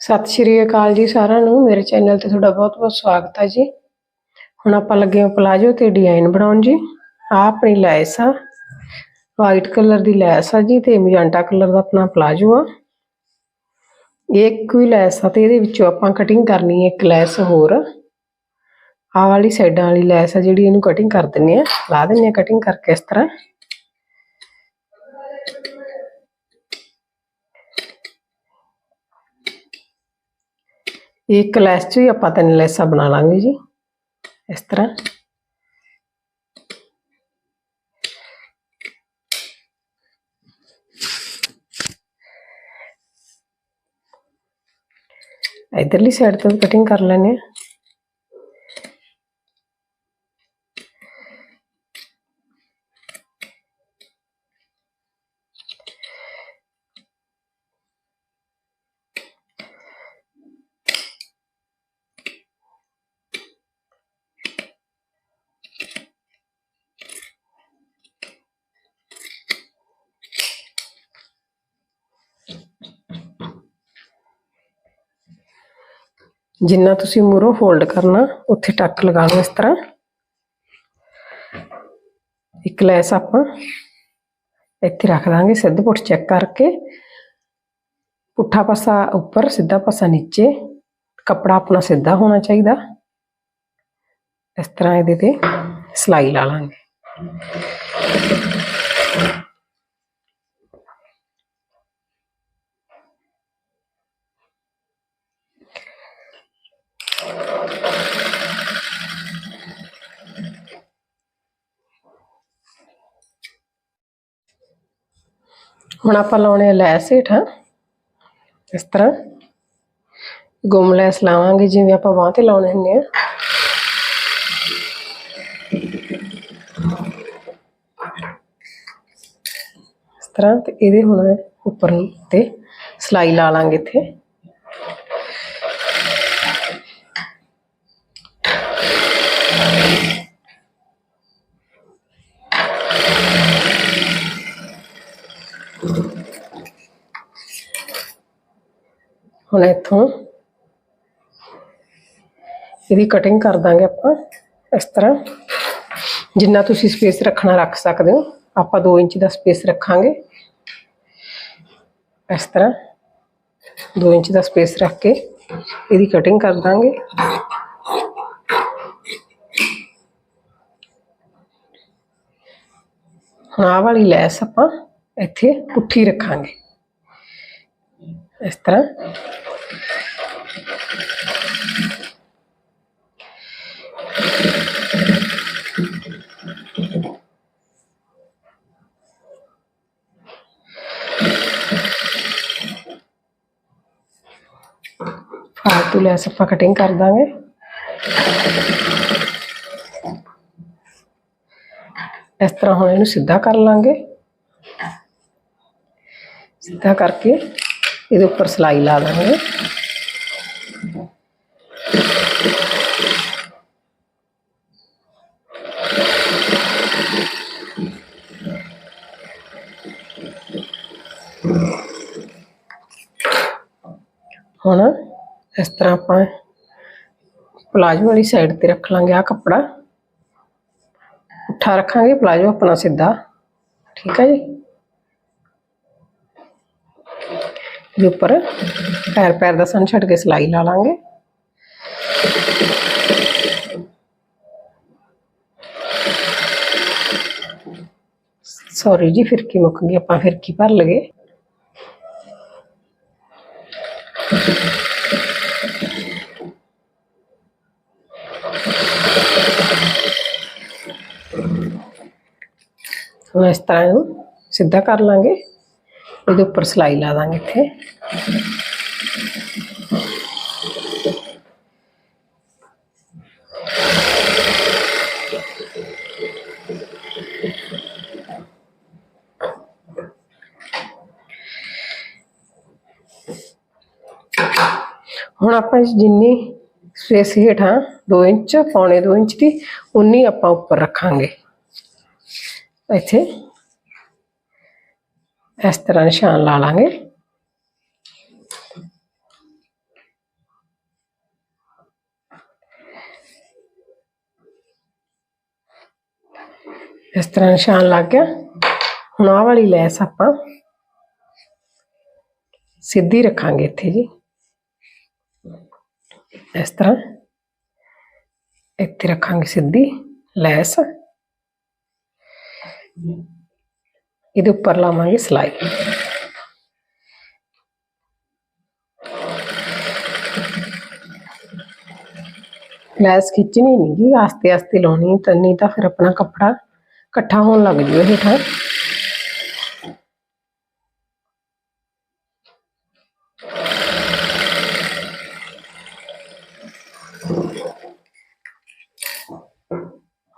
ਸਤਿ ਸ਼੍ਰੀ ਅਕਾਲ ਜੀ ਸਾਰਿਆਂ ਨੂੰ। ਮੇਰੇ ਚੈਨਲ ਤੇ ਤੁਹਾਡਾ ਬਹੁਤ-ਬਹੁਤ ਸਵਾਗਤ ਹੈ ਜੀ। ਹੁਣ ਆਪਾਂ ਲੱਗੇ ਹਾਂ ਪਲਾਜੋ ਤੇ ਡਿਜ਼ਾਈਨ ਬਣਾਉਣ ਜੀ। ਆ ਆਪਣੀ ਲੈਸ ਆ। ਵਾਈਟ ਕਲਰ ਦੀ ਲੈਸ ਆ ਜੀ ਤੇ ਮੈਜੈਂਟਾ ਕਲਰ ਦਾ ਆਪਣਾ ਪਲਾਜੋ ਆ। ਇਹ ਇੱਕ ਹੀ ਲੈਸ ਆ ਤੇ ਇਹਦੇ ਵਿੱਚੋਂ ਆਪਾਂ ਕਟਿੰਗ ਕਰਨੀ ਹੈ ਇੱਕ ਲੈਸ ਹੋਰ। ਆ ਵਾਲੀ ਸਾਈਡਾਂ ਵਾਲੀ ਲੈਸ ਆ ਜਿਹੜੀ ਇਹਨੂੰ ਕਟਿੰਗ ਕਰ ਦਿੰਨੇ ਆ। ਲਾ ਦਿੰਨੇ ਆ ਕਟਿੰਗ ਕਰਕੇ ਇਸ ਤਰ੍ਹਾਂ। ਇੱਕ ਲੈਸ ਚ ਹੀ ਆਪਾਂ ਤਿੰਨ ਲੈਸਾਂ ਬਣਾ ਲਾਂਗੇ ਜੀ, ਇਸ ਤਰ੍ਹਾਂ। ਇਧਰਲੀ ਸਾਈਡ ਤੋਂ ਵੀ ਕਟਿੰਗ ਕਰ ਲੈਣੇ ਆ ਜਿੰਨਾ ਤੁਸੀਂ ਮੂਰੋਂ ਫੋਲਡ ਕਰਨਾ ਉੱਥੇ ਟੱਕ ਲਗਾ ਲਓ ਇਸ ਤਰ੍ਹਾਂ ਇੱਕ ਲੈਸ ਆਪਾਂ ਇੱਥੇ ਰੱਖ ਦਾਂਗੇ ਸਿੱਧ ਪੁੱਠ ਚੈੱਕ ਕਰਕੇ ਪੁੱਠਾ ਪਾਸਾ ਉੱਪਰ ਸਿੱਧਾ ਪਾਸਾ ਨੀਚੇ ਕੱਪੜਾ ਆਪਣਾ ਸਿੱਧਾ ਹੋਣਾ ਚਾਹੀਦਾ ਇਸ ਤਰ੍ਹਾਂ ਇਹਦੇ ਤੇ ਸਲਾਈ ਲਾ ਲਾਂਗੇ ਹੁਣ ਆਪਾਂ ਲਾਉਣੇ ਆ ਲੈਸ ਹੇਠਾਂ ਇਸ ਤਰ੍ਹਾਂ ਗੁੰਮ ਲੈਸ ਲਾਵਾਂਗੇ ਜਿਵੇਂ ਆਪਾਂ ਬਾਂਹ ਤੇ ਲਾਉਣੇ ਹੁੰਦੇ ਆ ਇਸ ਤਰ੍ਹਾਂ ਤੇ ਇਹਦੇ ਹੁਣ ਉੱਪਰ ਨੂੰ ਤੇ ਸਲਾਈ ਲਾ ਲਾਂਗੇ ਇੱਥੇ ਹੁਣ ਇੱਥੋਂ ਇਹਦੀ ਕਟਿੰਗ ਕਰ ਦਾਂਗੇ ਆਪਾਂ ਇਸ ਤਰ੍ਹਾਂ ਜਿੰਨਾ ਤੁਸੀਂ ਸਪੇਸ ਰੱਖਣਾ ਰੱਖ ਸਕਦੇ ਹੋ ਆਪਾਂ 2 ਇੰਚ ਦਾ ਸਪੇਸ ਰੱਖਾਂਗੇ ਇਸ ਤਰ੍ਹਾਂ 2 ਇੰਚ ਦਾ ਸਪੇਸ ਰੱਖ ਕੇ ਇਹਦੀ ਕਟਿੰਗ ਕਰ ਦਾਂਗੇ ਹੁਣ ਆਹ ਵਾਲੀ ਲੈਸ ਆਪਾਂ ਇੱਥੇ ਪੁੱਠੀ ਰੱਖਾਂਗੇ ਇਸ ਤਰ੍ਹਾਂ ਫਾਲਤੂ ਲੈਸ ਆਪਾਂ ਕਟਿੰਗ ਕਰ ਦਾਂਗੇ ਇਸ ਤਰ੍ਹਾਂ ਹੁਣ ਇਹਨੂੰ ਸਿੱਧਾ ਕਰ ਲਾਂਗੇ ਸਿੱਧਾ ਕਰਕੇ ਇਹਦੇ ਉੱਪਰ ਸਲਾਈ ਲਾ ਦਾਂਗੇ ਹੁਣ ਇਸ ਤਰ੍ਹਾਂ ਆਪਾਂ ਪਲਾਜੋ ਵਾਲੀ ਸਾਈਡ ਤੇ ਰੱਖ ਲਾਂਗੇ ਆ ਕੱਪੜਾ उठा रखा प्लाजो अपना सीधा। ठीक है जी? उपर पैर पैर का सन छड़ के सिलाई ला लेंगे। सॉरी जी फिरकी मुक गई आप फिरकी भर लगे। ਹੁਣ ਇਸ ਤਰ੍ਹਾਂ ਇਹਨੂੰ ਸਿੱਧਾ ਕਰ ਲਾਂਗੇ ਇਹਦੇ ਉੱਪਰ ਸਲਾਈ ਲਾ ਦਾਂਗੇ ਇੱਥੇ ਹੁਣ ਆਪਾਂ ਜਿੰਨੀ ਸਪੇਸ ਹੇਠਾਂ 2 ਇੰਚ ਪੌਣੇ 2 ਇੰਚ ਦੀ ਉਨੀ ਆਪਾਂ ਉੱਪਰ ਰੱਖਾਂਗੇ इतने इस तरह निशान ला लेंगे इस तरह निशान लग गया हूँ आ वाली लैस आप सीधी रखा इतने इस तरह इत रखा सीधी लैस ਇਹਦੇ ਉੱਪਰ ਲਾਵਾਂਗੇ ਸਲਾਈ ਲੈਸ ਖਿੱਚਣੀ ਨਹੀਂ ਗੀ ਆਸਤੇ ਆਸਤੇ ਲਾਉਣੀ ਤਾਂ ਨਹੀਂ ਤਾਂ ਫਿਰ ਆਪਣਾ ਕੱਪੜਾ ਇਕੱਠਾ ਹੋਣ ਲੱਗ ਜੂ ਹੇਠਾਂ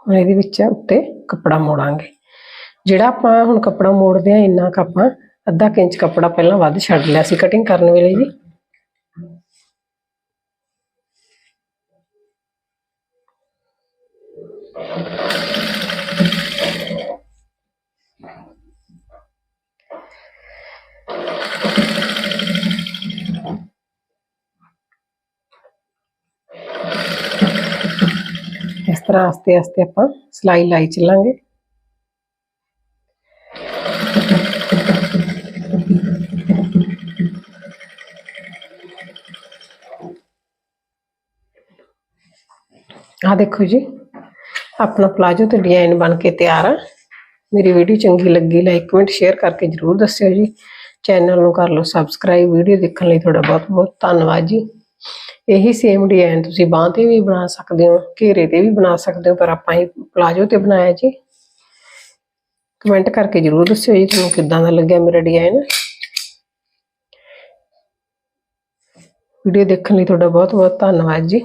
ਹੁਣ ਇਹਦੇ ਵਿੱਚ ਉੱਤੇ ਕੱਪੜਾ ਮੋੜਾਂਗੇ ਜਿਹੜਾ ਆਪਾਂ ਹੁਣ ਕੱਪੜਾ ਮੋੜਦੇ ਆ ਇੰਨਾ ਕੁ ਆਪਾਂ ਅੱਧਾ ਕੁ ਇੰਚ ਕੱਪੜਾ ਪਹਿਲਾਂ ਵੱਧ ਛੱਡ ਲਿਆ ਸੀ ਕਟਿੰਗ ਕਰਨ ਵੇਲੇ ਜੀ ਇਸ ਤਰ੍ਹਾਂ ਆਸਤੇ ਆਸਤੇ ਆਪਾਂ ਸਲਾਈ ਲਾਈ ਚੱਲਾਂਗੇ ਆ ਦੇਖੋ ਜੀ, ਆਪਣਾ ਪਲਾਜੋ ਤੇ ਡਿਜ਼ਾਈਨ ਬਣ ਕੇ ਤਿਆਰ ਆ। ਮੇਰੀ ਵੀਡੀਓ ਚੰਗੀ ਲੱਗੀ ਲਾਈਕ ਕਮੈਂਟ ਸ਼ੇਅਰ ਕਰਕੇ ਜਰੂਰ ਦੱਸਿਓ ਜੀ। ਚੈਨਲ ਨੂੰ ਕਰ ਲਓ ਸਬਸਕ੍ਰਾਈਬ ਵੀਡੀਓ ਦੇਖਣ ਲਈ ਤੁਹਾਡਾ ਬਹੁਤ ਬਹੁਤ ਧੰਨਵਾਦ ਜੀ। ਇਹੀ ਸੇਮ ਡਿਜ਼ਾਈਨ ਤੁਸੀਂ ਬਾਂਹ ਤੇ ਵੀ ਬਣਾ ਸਕਦੇ ਹੋ, ਘੇਰੇ ਤੇ ਵੀ ਬਣਾ ਸਕਦੇ ਹੋ, ਪਰ ਆਪਾਂ ਇਹ ਪਲਾਜੋ ਤੇ ਬਣਾਇਆ ਜੀ। ਕਮੈਂਟ ਕਰਕੇ ਜਰੂਰ ਦੱਸਿਓ ਜੀ ਤੁਹਾਨੂੰ ਕਿੱਦਾਂ ਦਾ ਲੱਗਿਆ ਮੇਰਾ ਡਿਜ਼ਾਈਨ ਵੀਡੀਓ ਦੇਖਣ ਲਈ ਤੁਹਾਡਾ ਬਹੁਤ ਬਹੁਤ ਧੰਨਵਾਦ ਜੀ।